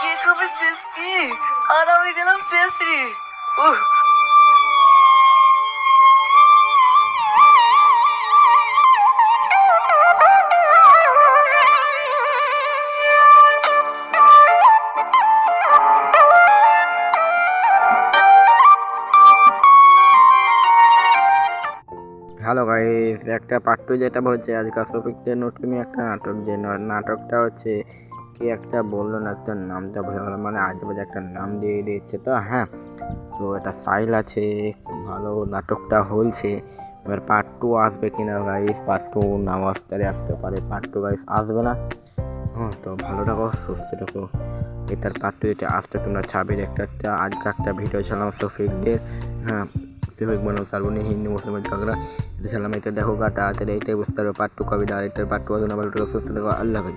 কে কবে শেষ কি? আর আমি গেলাম শেষ রে। হ্যালো গাইস একটা পার্ট টু যেটা বলছে, আজকাল সফিকদের নতুন একটা নাটক, যে ন- নাটকটা হচ্ছে, কি একটা বলল না একটা নামটা ভুলে গেলাম মানে আজ বাজে একটা নাম দিয়ে দিচ্ছে তো হ্যাঁ। তো এটা সাইল আছে ভালো নাটকটা হলছে, এবার পার্ট টু আসবে কিনা গাইস পার্ট টু নাম আসতে আসতে পারে পার্ট টু গাইস আসবে না। হ্যাঁ তো ভালো থাকো, সুস্থ থাকো। এটার পার্ট টু এটা আসতে তোমরা ছাবির একটা একটা আজকে একটা ভিডিও ছিলাম সফিকদের হ্যাঁ। సెవెక్ మనం సలూన్ హిందీ కోసం కాకుండా ఇది సెలమైతే దహోగా తాతడైతే వస్తారు పట్టుక విడారైతే పట్టు వదిన వాళ్ళు చూస్తున్నారు అల్లవి